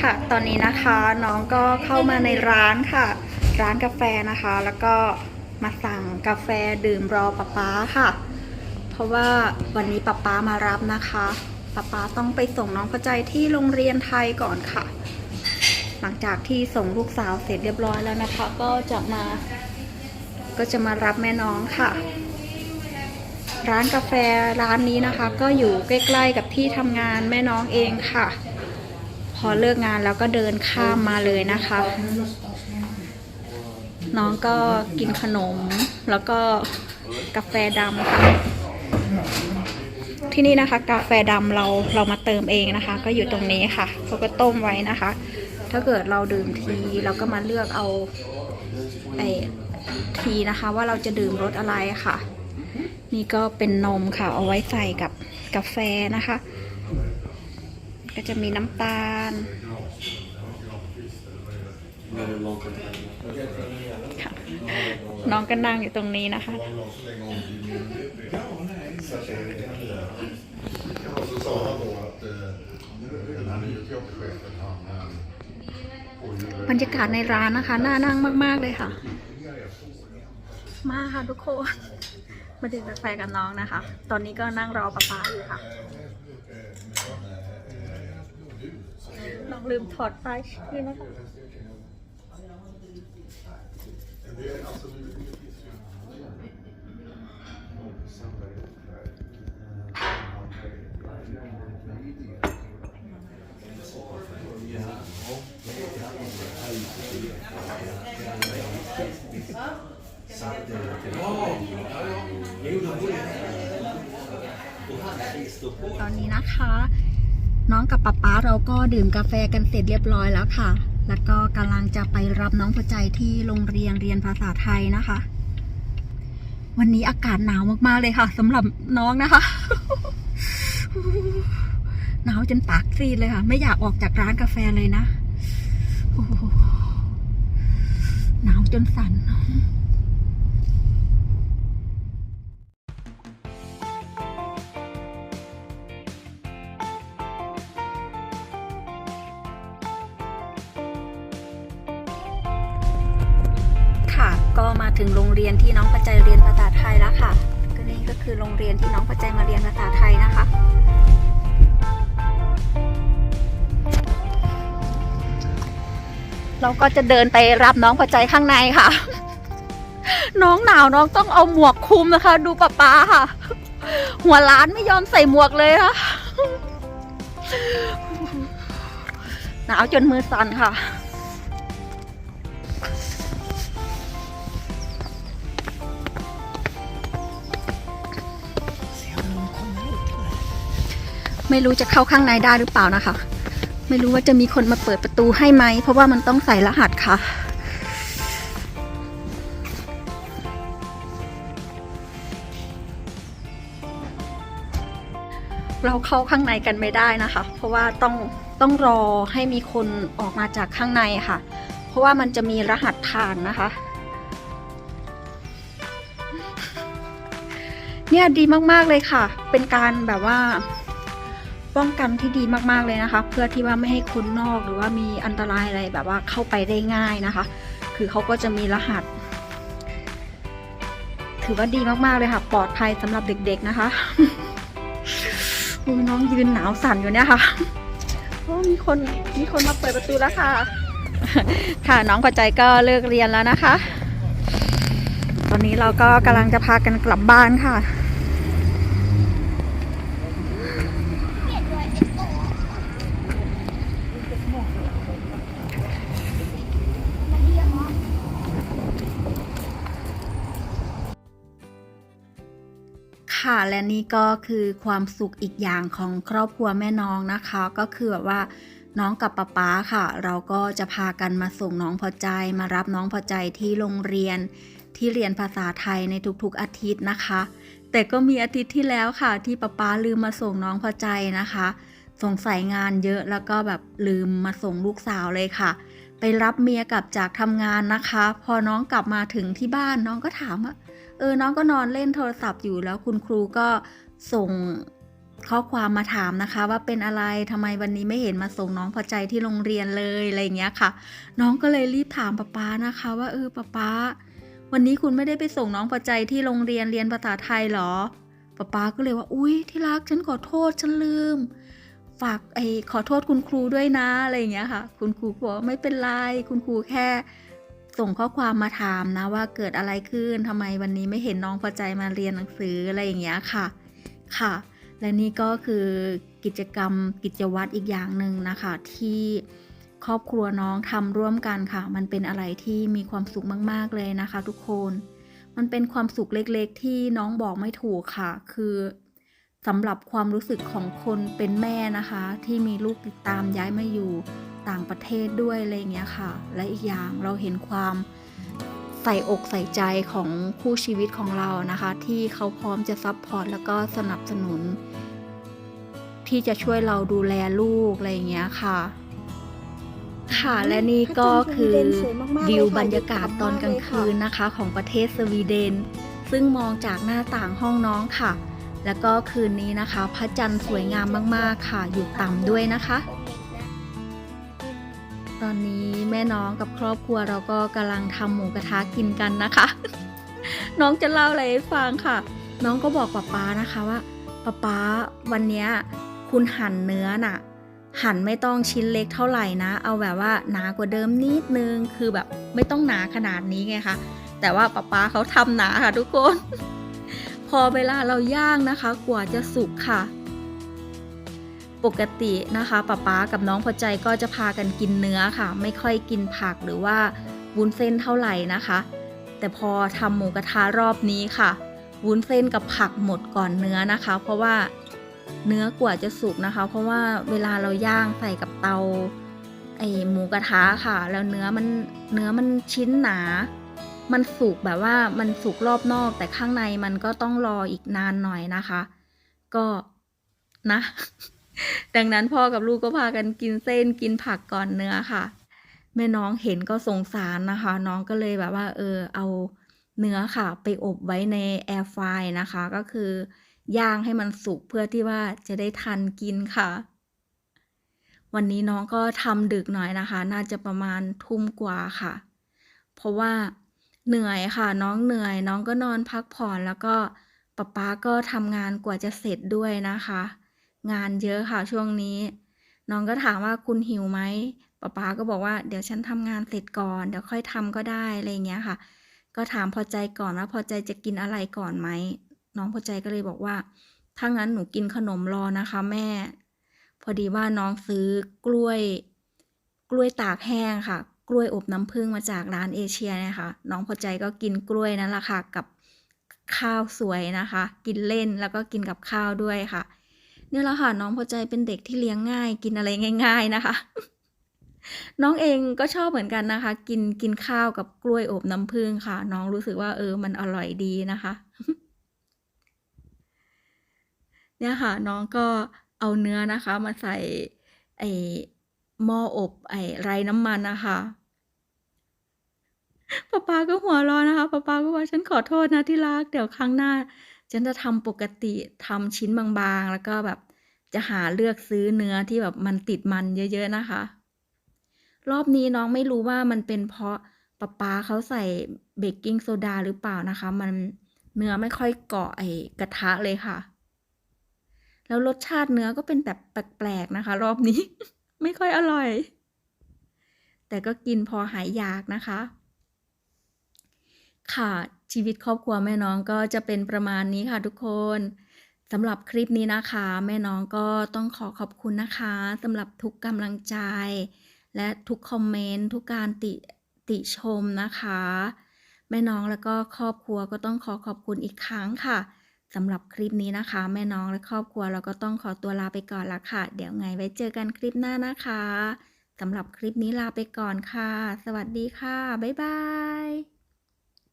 ค่ะ ตอนนี้นะคะน้องก็เข้ามาในร้านค่ะ ร้านกาแฟนะคะ แล้วก็มาสั่งกาแฟดื่มรอป๊าป๊าค่ะ เพราะว่าวันนี้ป๊าป๊ามารับนะคะป๊าป๊าต้องไปส่งน้องพระใจที่โรงเรียนไทยก่อนค่ะ หลังจากที่ส่งลูกสาวเสร็จเรียบร้อยแล้วนะคะ ก็จะมา ก็จะมารับแม่น้องค่ะ ร้านกาแฟร้านนี้นะคะ ก็อยู่ใกล้ ๆกับที่ทำงานแม่น้องเองค่ะ พอเลิกงานแล้วก็เดินข้ามมาเลยนะคะ น้องก็กินขนม แล้วก็กาแฟดำค่ะ ที่นี่นะคะ กาแฟดำเราเรามาเติมเองนะคะ ก็อยู่ตรงนี้ค่ะเขาก็ต้มไว้นะคะ ถ้าเกิดเราดื่มทีเราก็มาเลือกเอาไอทีนะคะว่าเราจะดื่มรสอะไรค่ะ นี่ก็เป็นนมค่ะ เอาไว้ใส่กับกาแฟนะคะ ก็จะมีน้ำตาลค่ะน้องก็นั่งอยู่ตรงนี้นะคะ บรรยากาศในร้านนะคะ น่านั่งมาก ๆ เลยค่ะ มาค่ะทุกคนมาดื่มกาแฟกับน้องนะคะ ตอนนี้ก็นั่งรอป๊าป๊าอยู่ค่ะ ลืมถอดป้ายชื่อนะคะตอนนี้นะคะ น้องกับป๊าป๊าเราก็ดื่มกาแฟกันเสร็จเรียบร้อยแล้วค่ะ แล้วก็กำลังจะไปรับน้องพอใจที่โรงเรียนเรียนภาษาไทยนะคะ วันนี้อากาศหนาวมากๆเลยค่ะสำหรับน้องนะคะ หนาวจนปากซีดเลยค่ะ ไม่อยากออกจากร้านกาแฟเลยนะหหนาวจนสั่น ถึงโรงเรียนที่น้องปัจจัยเรียนภาษาไทยแล้วค่ะ ก็นี่ก็คือโรงเรียนที่น้องปัจจัยมาเรียนภาษาไทยนะคะ เราก็จะเดินไปรับน้องปัจจัยข้างในค่ะ น้องหนาวน้องต้องเอาหมวกคลุมนะคะ ดูป๊าป๊าค่ะ หัวล้านไม่ยอมใส่หมวกเลยค่ะหนาวจนมือสั่นค่ะ ไม่รู้จะเข้าข้างในได้หรือเปล่านะคะ ไม่รู้ว่าจะมีคนมาเปิดประตูให้ไหม เพราะว่ามันต้องใส่รหัสค่ะ เราเข้าข้างในกันไม่ได้นะคะ เพราะว่าต้องต้องรอให้มีคนออกมาจากข้างในค่ะ เพราะว่ามันจะมีรหัสผ่านนะคะเนี่ยดีมาก ๆ เลยค่ะ เป็นการแบบว่า ป้องกันที่ดีมากๆเลยนะคะ เพื่อที่ว่าไม่ให้คนนอกหรือว่ามีอันตรายอะไรแบบว่าเข้าไปได้ง่ายนะคะ คือเขาก็จะมีรหัส ถือว่าดีมากๆเลยค่ะ ปลอดภัยสำหรับเด็ก ๆนะคะอุ๊ยน้องยืนหนาวสั่นอยู่เนี่ยค่ะโอ้มีคนมีคนมาเปิดประตูแล้วค่ะ ค่ะน้องปัจจัยก็เลิกเรียนแล้วนะคะ ตอนนี้เราก็กำลังจะพากันกลับบ้านค่ะ ค่ะ และนี่ก็คือความสุขอีกอย่างของครอบครัวแม่น้องนะคะ ก็คือแบบว่าน้องกับป๊าป๊าค่ะ เราก็จะพากันมาส่งน้องพอใจ มารับน้องพอใจที่โรงเรียน ที่เรียนภาษาไทยในทุกๆอาทิตย์นะคะ แต่ก็มีอาทิตย์ที่แล้วค่ะ ที่ป๊าป๊าลืมมาส่งน้องพอใจนะคะ สงสัยงานเยอะแล้วก็แบบลืมมาส่งลูกสาวเลยค่ะ ไปรับเมียกลับจากทำงานนะคะ พอน้องกลับมาถึงที่บ้านน้องก็ถามว่า เออน้องก็นอนเล่นโทรศัพท์อยู่แล้วคุณครูก็ส่งข้อความมาถามนะคะ ว่าเป็นอะไรทำไมวันนี้ไม่เห็นมาส่งน้องพอใจที่โรงเรียนเลยอะไรอย่างเงี้ยค่ะ น้องก็เลยรีบถามป๊าป๊านะคะ ว่าเออป๊าป๊าวันนี้คุณไม่ได้ไปส่งน้องพอใจที่โรงเรียนเรียนภาษาไทยเหรอป๊าป๊าก็เลยว่าอุ้ยที่รักฉันขอโทษฉันลืม ฝากไอ้ขอโทษคุณครูด้วยนะอะไรอย่างเงี้ยค่ะ คุณครูบอกไม่เป็นไรคุณครูแค่ ส่งข้อความมาถามนะว่าเกิดอะไรขึ้นทำไมวันนี้ไม่เห็นน้องพอใจมาเรียนหนังสืออะไรอย่างเงี้ยค่ะค่ะ และนี่ก็คือกิจกรรมกิจวัตรอีกอย่างหนึ่งนะคะที่ครอบครัวน้องทำร่วมกันค่ะ มันเป็นอะไรที่มีความสุขมาก ๆ เลยนะคะ ทุกคน มันเป็นความสุขเล็กๆ ที่น้องบอกไม่ถูกค่ะ คือ สำหรับความรู้สึกของคนเป็นแม่นะคะ ที่มีลูกติดตามย้ายมาอยู่ต่างประเทศด้วยอะไรอย่างเงี้ยค่ะ และอีกอย่างเราเห็นความใส่อกใส่ใจของคู่ชีวิตของเรานะคะ ที่เขาพร้อมจะซัพพอร์ตแล้วก็สนับสนุน ที่จะช่วยเราดูแลลูกอะไรอย่างเงี้ยค่ะค่ะและนี่ก็คือวิวบรรยากาศตอนกลางคืนนะคะ ของประเทศสวีเดน ซึ่งมองจากหน้าต่างห้องน้องค่ะ แล้วก็คืนนี้นะคะ พระจันทร์สวยงามมาก ๆ ค่ะ อยู่ต่ำด้วยนะคะ ตอนนี้แม่น้องกับครอบครัวเราก็กำลังทำหมูกระทะกินกันนะคะ น้องจะเล่าอะไรให้ฟังค่ะ น้องก็บอกป๊าป๊านะคะว่าป๊าป๊าวันนี้คุณหั่นเนื้อน่ะ หั่นไม่ต้องชิ้นเล็กเท่าไหร่นะ เอาแบบว่าหนากว่าเดิมนิดนึง คือแบบไม่ต้องหนาขนาดนี้ไงคะ แต่ว่าป๊าป๊าเขาทำหนาค่ะทุกคน พอเวลาเราย่างนะคะกว่าจะสุกค่ะ ปกตินะคะป๊าป๊ากับน้องพอใจก็จะพากันกินเนื้อค่ะ ไม่ค่อยกินผักหรือว่าวุ้นเส้นเท่าไหร่นะคะ แต่พอทำหมูกระทะรอบนี้ค่ะ วุ้นเส้นกับผักหมดก่อนเนื้อนะคะ เพราะว่าเนื้อกว่าจะสุกนะคะ เพราะว่าเวลาเราย่างใส่กับเตาไอหมูกระทะค่ะ แล้วเนื้อมันเนื้อมันชิ้นหนา มันสุกแบบว่ามันสุกรอบนอก แต่ข้างในมันก็ต้องรออีกนานหน่อยนะคะ ก็นะ ดังนั้นพ่อกับลูกก็พากันกินเส้นกินผักก่อนเนื้อค่ะ แม่น้องเห็นก็สงสารนะคะ น้องก็เลยแบบว่า เออ เอาเนื้อค่ะ ไปอบไว้ในแอร์ไฟนะคะ ก็คือย่างให้มันสุกเพื่อที่ว่าจะได้ทันกินค่ะ วันนี้น้องก็ทำดึกหน่อยนะคะ น่าจะประมาณทุ่มกว่าค่ะ เพราะว่า เหนื่อยค่ะ น้องเหนื่อย น้องก็นอนพักผ่อน แล้วก็ป๊าป๊าก็ทำงานกว่าจะเสร็จด้วยนะคะ งานเยอะค่ะช่วงนี้ น้องก็ถามว่าคุณหิวไหมป๊าป๊าก็บอกว่าเดี๋ยวฉันทำงานเสร็จก่อน เดี๋ยวค่อยทำก็ได้อะไรเงี้ยค่ะ ก็ถามพอใจก่อนว่าพอใจจะกินอะไรก่อนไหม น้องพอใจก็เลยบอกว่า ถ้างั้นหนูกินขนมรอนะคะแม่ พอดีว่าน้องซื้อกล้วย กล้วยตากแห้งค่ะ กล้วยอบน้ำผึ้งมาจากร้านเอเชียนะคะน้องพอใจก็กินกล้วยนั่นแหละค่ะกับข้าวสวยนะคะ กินเล่นแล้วก็กินกับข้าวด้วยค่ะนี่แหละค่ะน้องพอใจเป็นเด็กที่เลี้ยงง่าย กินอะไรง่าย ๆนะคะ น้องเองก็ชอบเหมือนกันนะคะ กินกินข้าวกับกล้วยอบน้ำผึ้งค่ะ น้องรู้สึกว่าเออมันอร่อยดีนะคะ เนี่ยค่ะ น้องก็เอาเนื้อนะคะ มาใส่ไอหม้ออบไอไร้น้ำมันนะคะ ป๊าป๊าก็หัวเร้อนนะคะป๊าป๊าก็ว่าฉันขอโทษนะที่รัก เดี๋ยวครั้งหน้า ฉันจะทำปกติทำชิ้นบางๆ แล้วก็แบบจะหาเลือกซื้อเนื้อที่แบบมันติดมันเยอะ ๆ นะคะ รอบนี้น้องไม่รู้ว่ามันเป็นเพราะป๊าป๊าเขาใส่เบกกิ้งโซดาหรือเปล่านะคะ มันเนื้อไม่ค่อยเกาะไอ้กระทะเลยค่ะ แล้วรสชาติเนื้อก็เป็นแบบแปลกๆนะคะ รอบนี้ ไม่ค่อยอร่อย แต่ก็กินพอหายอยากนะคะ ค่ะ ชีวิตครอบครัวแม่น้องก็จะเป็นประมาณนี้ค่ะทุกคนสำหรับคลิปนี้นะคะ แม่น้องก็ต้องขอขอบคุณนะคะสำหรับทุกกำลังใจ และทุกคอมเมนต์ทุกการติติชมนะคะ แม่น้องแล้วก็ครอบครัวก็ต้องขอขอบคุณอีกครั้งค่ะสำหรับคลิปนี้นะคะ แม่น้องและครอบครัวเราก็ต้องขอตัวลาไปก่อนละค่ะ เดี๋ยวไงไว้เจอกันคลิปหน้านะคะสำหรับคลิปนี้ลาไปก่อนค่ะ สวัสดีค่ะ บ๊ายบาย